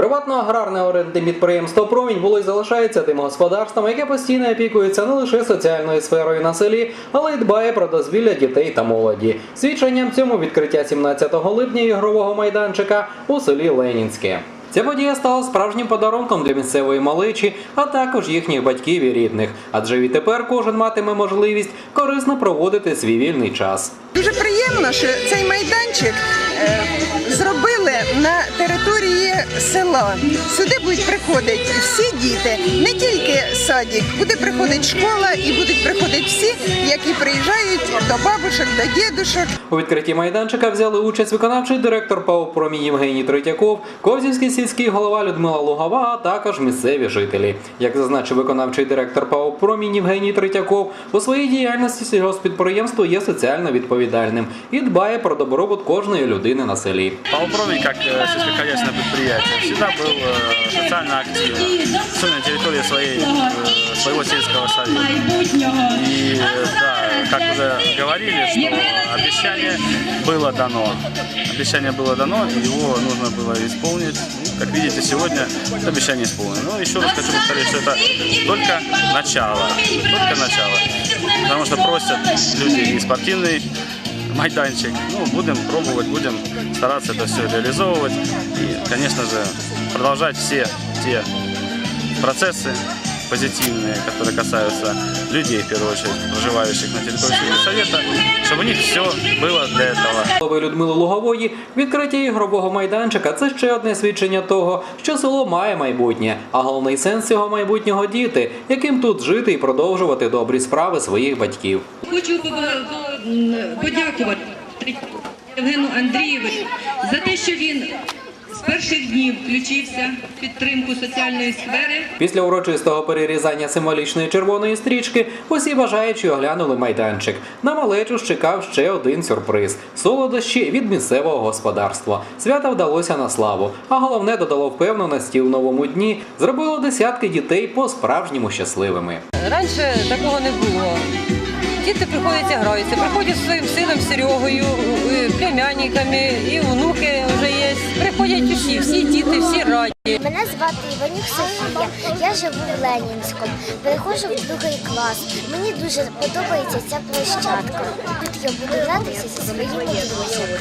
Приватно-аграрне орендне підприємство Промінь було і залишається тим господарством, яке постійно опікується не лише соціальною сферою на селі, але й дбає про дозвілля дітей та молоді. Свідченням цьому відкриття 17 липня ігрового майданчика у селі Ленінське. Ця подія стала справжнім подарунком для місцевої малечі, а також їхніх батьків і рідних. Адже відтепер кожен матиме можливість корисно проводити свій вільний час. Дуже приємно, що цей майданчик зробили на території села. Сюди будуть приходити всі діти, не тільки садик, буде приходити школа і будуть приходити всі, які приїжджають до бабушок, до дідушок. У відкритті майданчика взяли участь виконавчий директор ПАО «Промінь» Євгеній Третьяков, Ковзівський сільський голова Людмила Лугова, а також місцеві жителі. Як зазначив виконавчий директор ПАО «Промінь» Євгеній Третьяков, у своїй діяльності сільгоспідприємство є соціально відповідальним і дбає про добробут кожної людини на селі. Павлопромень, как э, сельскохозяйственное предприятие, всегда был э, социально активным, особенно на территории своей, э, своего сельского совета. Э, да, как уже говорили, что обещание было дано. Обещание было дано, его нужно было исполнить. Ну, Как видите, сегодня обещание исполнено. Но еще раз хочу повторить, что это только начало. Только начало. Потому что просят люди и спортивный майданчик. Ну, будем пробовать, будем стараться это все реализовывать. И, конечно же, продолжать все те процессы позитивные, которые касаются людей, в первую очередь, проживающих на территории совета, чтобы у них все было для этого. Голови Людмили Лугової відкриття ігрового майданчика це ще одне свідчення того, що село має майбутнє, а головний сенс цього майбутнього діти, яким тут жити і продовжувати добрі справи своїх батьків. Хочу по- по- м, подякувати Євгену Андрійовичу за те, що він з перших днів включився в підтримку соціальної сфери. Після урочистого перерізання символічної червоної стрічки усі бажаючі оглянули майданчик. На малечу ж чекав ще один сюрприз солодощі від місцевого господарства. Свята вдалося на славу, а головне додало впевненості в новому дні. Зробило десятки дітей по-справжньому щасливими. Раніше такого не було. Діти приходять і граються, приходять зі своїм сином Серегою, племянниками, і є. Приходять усі, всі діти, всі раді. Мене звати Іванюк Софія. Я живу в Ленінському. Переходжу в другий клас. Мені дуже подобається ця площадка. Тут я буду гратися зі своїми друзями.